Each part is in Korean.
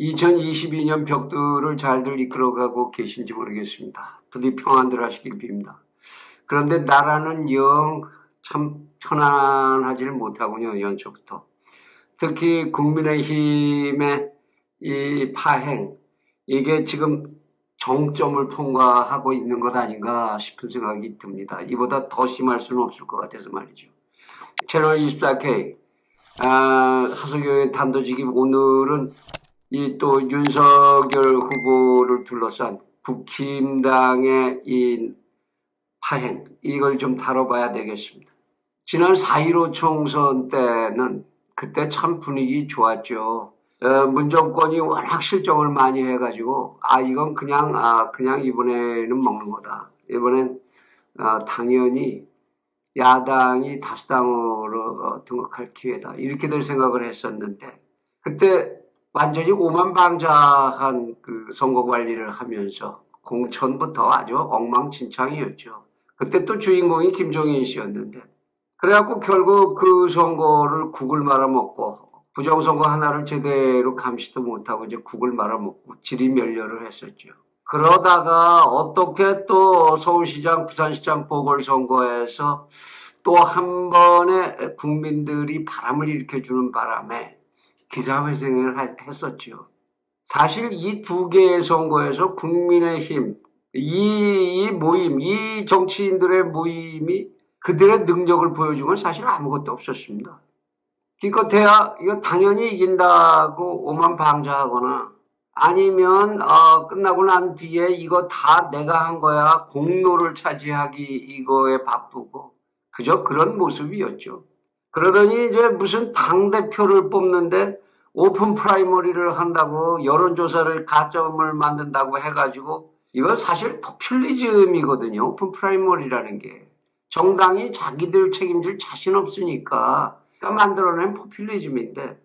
2022년 벽두를 잘들 이끌어가고 계신지 모르겠습니다. 부디 평안들 하시길 빕니다. 그런데 나라는 영 참 편안하지를 못하군요, 연초부터. 특히 국민의힘의 이 파행, 이게 지금 정점을 통과하고 있는 것 아닌가 싶은 생각이 듭니다. 이보다 더 심할 수는 없을 것 같아서 말이죠. 채널 24K, 아, 하수교의 단도직입 오늘은 이 또 윤석열 후보를 둘러싼 국힘당의 이 파행, 이걸 좀 다뤄봐야 되겠습니다. 지난 4.15 총선 때는 그때 참 분위기 좋았죠. 어, 문정권이 워낙 실정을 많이 해가지고, 아, 이건 그냥, 아, 그냥 이번에는 먹는 거다. 이번엔, 아, 당연히 야당이 다수당으로 어, 등극할 기회다. 이렇게들 생각을 했었는데, 그때 완전히 오만방자한 그 선거 관리를 하면서 공천부터 아주 엉망진창이었죠. 그때 또 주인공이 김종인 씨였는데, 그래갖고 결국 그 선거를 국을 말아먹고 부정선거 하나를 제대로 감시도 못하고 이제 국을 말아먹고 지리멸렬을 했었죠. 그러다가 어떻게 또 서울시장, 부산시장 보궐선거에서 또 한 번에 국민들이 바람을 일으켜주는 바람에 기사회생을 하- 했었죠. 사실 이 두 개의 선거에서 국민의힘, 이, 이 모임, 이 정치인들의 모임이 그들의 능력을 보여준 건 사실 아무것도 없었습니다. 기껏해야 이거 당연히 이긴다고 오만 방자하거나 아니면 어, 끝나고 난 뒤에 이거 다 내가 한 거야 공로를 차지하기 이거에 바쁘고 그저 그런 모습이었죠. 그러더니 이제 무슨 당 대표를 뽑는데 오픈 프라이머리를 한다고 여론조사를 가점을 만든다고 해가지고 이건 사실 포퓰리즘이거든요. 오픈 프라이머리라는 게 정당이 자기들 책임질 자신 없으니까 그러니까 만들어낸 포퓰리즘인데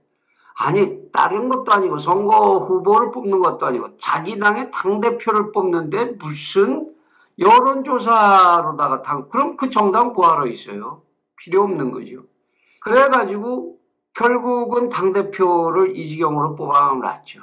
아니 다른 것도 아니고 선거 후보를 뽑는 것도 아니고 자기 당의 당 대표를 뽑는데 무슨 여론조사로다가 당 그럼 그 정당 뭐하러 있어요? 필요 없는 거죠. 그래가지고 결국은 당 대표를 이지경으로 뽑아놨죠.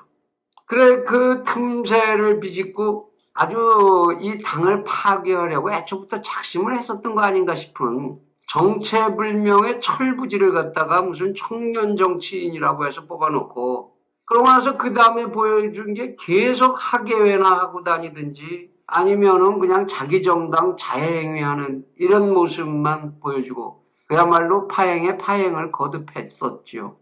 그래 그 틈새를 비집고 아주 이 당을 파괴하려고 애초부터 작심을 했었던 거 아닌가 싶은 정체불명의 철부지를 갖다가 무슨 청년 정치인이라고 해서 뽑아놓고 그러고 나서 그 다음에 보여준 게 계속 하계회나 하고 다니든지 아니면은 그냥 자기 정당 자해행위하는 이런 모습만 보여주고 그야말로 파행에 파행을 거듭했었죠.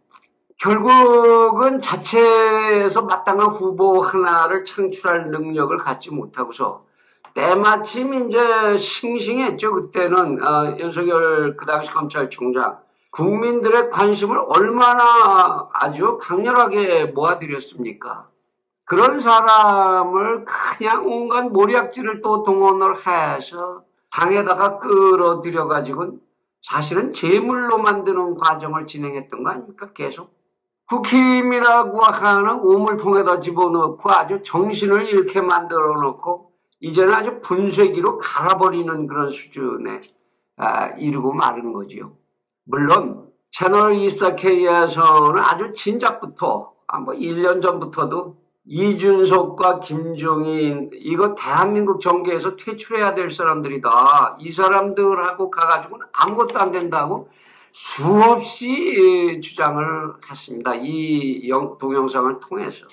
결국은 자체에서 마땅한 후보 하나를 창출할 능력을 갖지 못하고서 때마침 이제 싱싱했죠. 그때는 어, 윤석열 그 당시 검찰총장 국민들의 관심을 얼마나 아주 강렬하게 모아들였습니까? 그런 사람을 그냥 온갖 모략질을 또 동원을 해서 당에다가 끌어들여 가지고 사실은 제물로 만드는 과정을 진행했던 거 아닙니까? 계속. 국힘이라고 하는 오물통에다 집어넣고 아주 정신을 잃게 만들어 놓고 이제는 아주 분쇄기로 갈아버리는 그런 수준에 아, 이르고 마른 거지요. 물론 채널 24K에서는 아주 진작부터 아, 뭐 1년 전부터도 이준석과 김종인 이거 대한민국 정계에서 퇴출해야 될 사람들이다. 이 사람들하고 가가지고는 아무것도 안 된다고 수없이 주장을 했습니다. 이 영- 동영상을 통해서.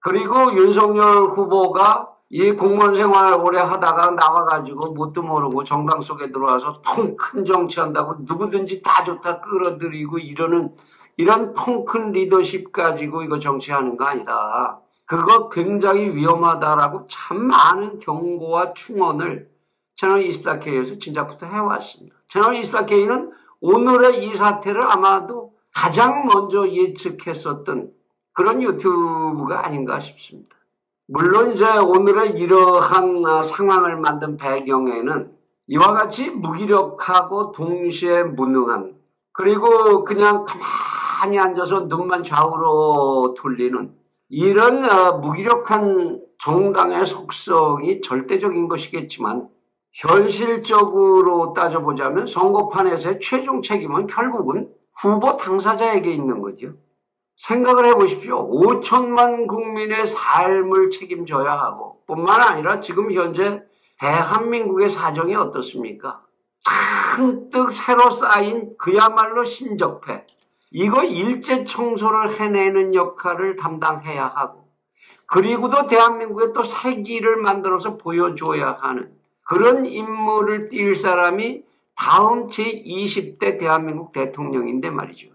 그리고 윤석열 후보가 이 공무원 생활 오래 하다가 나와가지고 뭣도 모르고 정당 속에 들어와서 통 큰 정치한다고 누구든지 다 좋다 끌어들이고 이러는 이런 통 큰 리더십 가지고 이거 정치하는 거 아니다. 그거 굉장히 위험하다라고 참 많은 경고와 충언을 채널 24K에서 진작부터 해왔습니다. 채널 24K는 오늘의 이 사태를 아마도 가장 먼저 예측했었던 그런 유튜브가 아닌가 싶습니다. 물론 이제 오늘의 이러한 어, 상황을 만든 배경에는 이와 같이 무기력하고 동시에 무능한 그리고 그냥 가만히 앉아서 눈만 좌우로 돌리는 이런 어, 무기력한 정당의 속성이 절대적인 것이겠지만 현실적으로 따져보자면 선거판에서의 최종 책임은 결국은 후보 당사자에게 있는 거죠. 생각을 해보십시오. 5천만 국민의 삶을 책임져야 하고 뿐만 아니라 지금 현재 대한민국의 사정이 어떻습니까? 잔뜩 새로 쌓인 그야말로 신적폐. 이거 일제 청소를 해내는 역할을 담당해야 하고 그리고도 대한민국에 또새 길을 만들어서 보여줘야 하는 그런 임무를 띌 사람이 다음 제20대 대한민국 대통령인데 말이죠.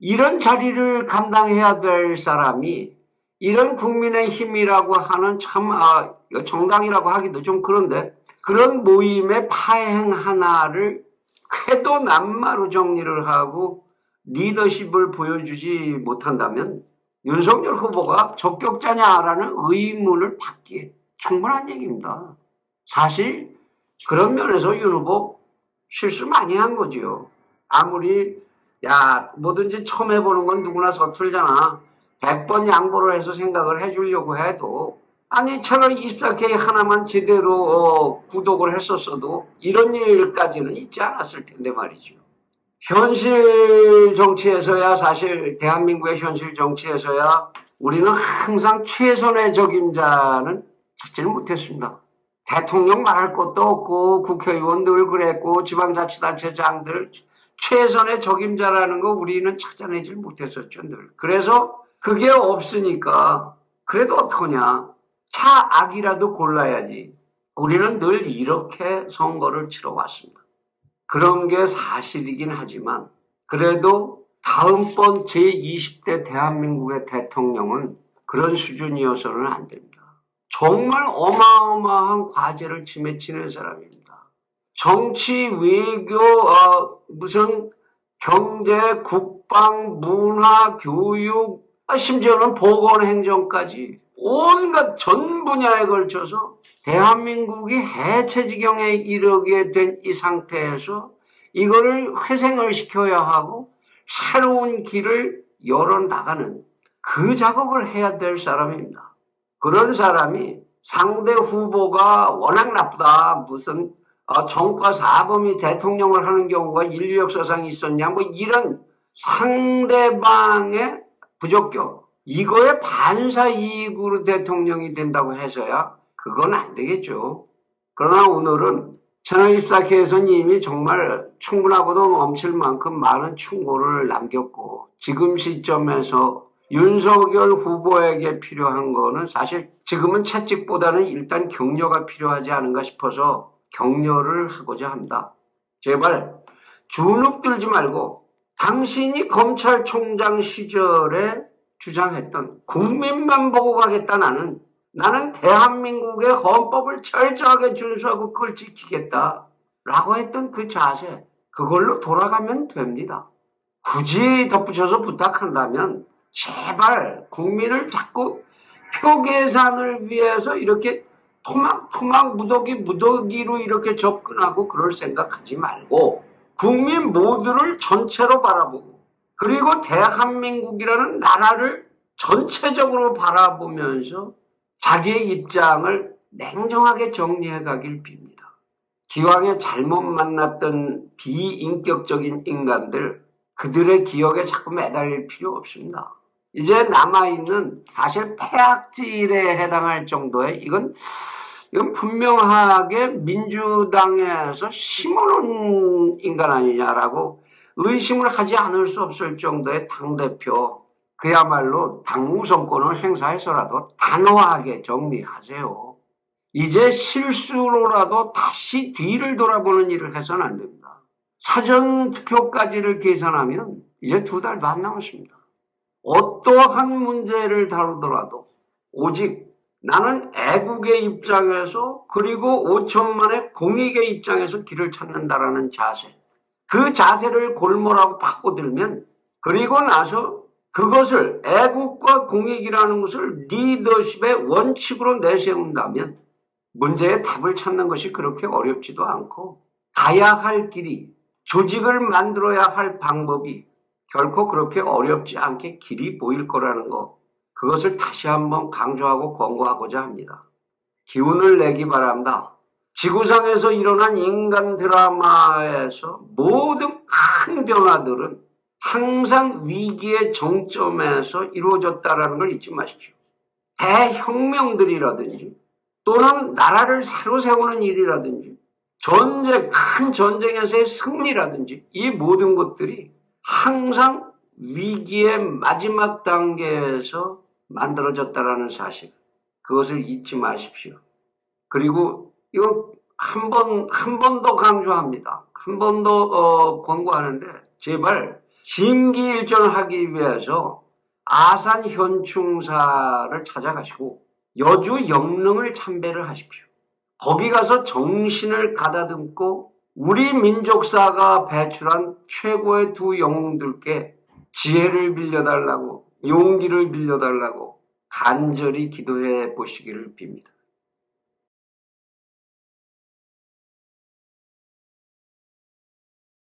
이런 자리를 감당해야 될 사람이 이런 국민의 힘이라고 하는 참, 아, 정당이라고 하기도 좀 그런데 그런 모임의 파행 하나를 쾌도 남마로 정리를 하고 리더십을 보여주지 못한다면 윤석열 후보가 적격자냐라는 의문을 받기에 충분한 얘기입니다. 사실 그런 면에서 윤 후보 실수 많이 한 거지요. 아무리 야 뭐든지 처음 해보는 건 누구나 서툴잖아. 100번 양보를 해서 생각을 해주려고 해도 아니 차라리 24K 하나만 제대로 어, 구독을 했었어도 이런 일까지는 있지 않았을 텐데 말이죠. 현실 정치에서야 사실 대한민국의 현실 정치에서야 우리는 항상 최선의 적임자는 찾지를 못했습니다. 대통령 말할 것도 없고 국회의원 늘 그랬고 지방자치단체장들 최선의 적임자라는 거 우리는 찾아내질 못했었죠 늘. 그래서 그게 없으니까 그래도 어떡하냐 차 악이라도 골라야지. 우리는 늘 이렇게 선거를 치러 왔습니다. 그런 게 사실이긴 하지만 그래도 다음번 제20대 대한민국의 대통령은 그런 수준이어서는 안 됩니다. 정말 어마어마한 과제를 지매치는 사람입니다. 정치, 외교, 어, 무슨 경제, 국방, 문화, 교육, 아, 심지어는 보건행정까지 온갖 전 분야에 걸쳐서 대한민국이 해체 지경에 이르게 된 이 상태에서 이거를 회생을 시켜야 하고 새로운 길을 열어 나가는 그 작업을 해야 될 사람입니다. 그런 사람이 상대 후보가 워낙 나쁘다. 무슨 어, 정과 사범이 대통령을 하는 경우가 인류 역사상 있었냐. 뭐 이런 상대방의 부적격. 이거에 반사 이익으로 대통령이 된다고 해서야 그건 안 되겠죠. 그러나 오늘은 24K에서는 이미 정말 충분하고도 넘칠 만큼 많은 충고를 남겼고 지금 시점에서 윤석열 후보에게 필요한 거는 사실 지금은 채찍보다는 일단 격려가 필요하지 않은가 싶어서 격려를 하고자 합니다. 제발 주눅 들지 말고 당신이 검찰총장 시절에 주장했던 국민만 보고 가겠다 나는 나는 대한민국의 헌법을 철저하게 준수하고 그걸 지키겠다 라고 했던 그 자세 그걸로 돌아가면 됩니다. 굳이 덧붙여서 부탁한다면 제발 국민을 자꾸 표 계산을 위해서 이렇게 토막토막 무더기 무더기로 이렇게 접근하고 그럴 생각하지 말고 국민 모두를 전체로 바라보고 그리고 대한민국이라는 나라를 전체적으로 바라보면서 자기의 입장을 냉정하게 정리해 가길 빕니다. 기왕에 잘못 만났던 비인격적인 인간들 그들의 기억에 자꾸 매달릴 필요 없습니다. 이제 남아있는 사실 폐악질에 해당할 정도의 이건 이건 분명하게 민주당에서 심어놓은 인간 아니냐라고 의심을 하지 않을 수 없을 정도의 당대표 그야말로 당 우선권을 행사해서라도 단호하게 정리하세요. 이제 실수로라도 다시 뒤를 돌아보는 일을 해서는 안 됩니다. 사전 투표까지를 계산하면 이제 두 달 반 남았습니다. 어떠한 문제를 다루더라도 오직 나는 애국의 입장에서 그리고 5천만의 공익의 입장에서 길을 찾는다라는 자세. 그 자세를 골몰하고 바꿔들면 그리고 나서 그것을 애국과 공익이라는 것을 리더십의 원칙으로 내세운다면 문제의 답을 찾는 것이 그렇게 어렵지도 않고 가야 할 길이 조직을 만들어야 할 방법이 결코 그렇게 어렵지 않게 길이 보일 거라는 것. 그것을 다시 한번 강조하고 권고하고자 합니다. 기운을 내기 바랍니다. 지구상에서 일어난 인간 드라마에서 모든 큰 변화들은 항상 위기의 정점에서 이루어졌다라는 걸 잊지 마십시오. 대혁명들이라든지 또는 나라를 새로 세우는 일이라든지 전쟁, 큰 전쟁에서의 승리라든지 이 모든 것들이 항상 위기의 마지막 단계에서 만들어졌다라는 사실. 그것을 잊지 마십시오. 그리고 이거 한 번, 한 번 더 강조합니다. 한 번 더, 어, 권고하는데, 제발, 심기일전을 하기 위해서 아산 현충사를 찾아가시고, 여주 영릉을 참배를 하십시오. 거기 가서 정신을 가다듬고, 우리 민족사가 배출한 최고의 두 영웅들께 지혜를 빌려달라고, 용기를 빌려달라고 간절히 기도해 보시기를 빕니다.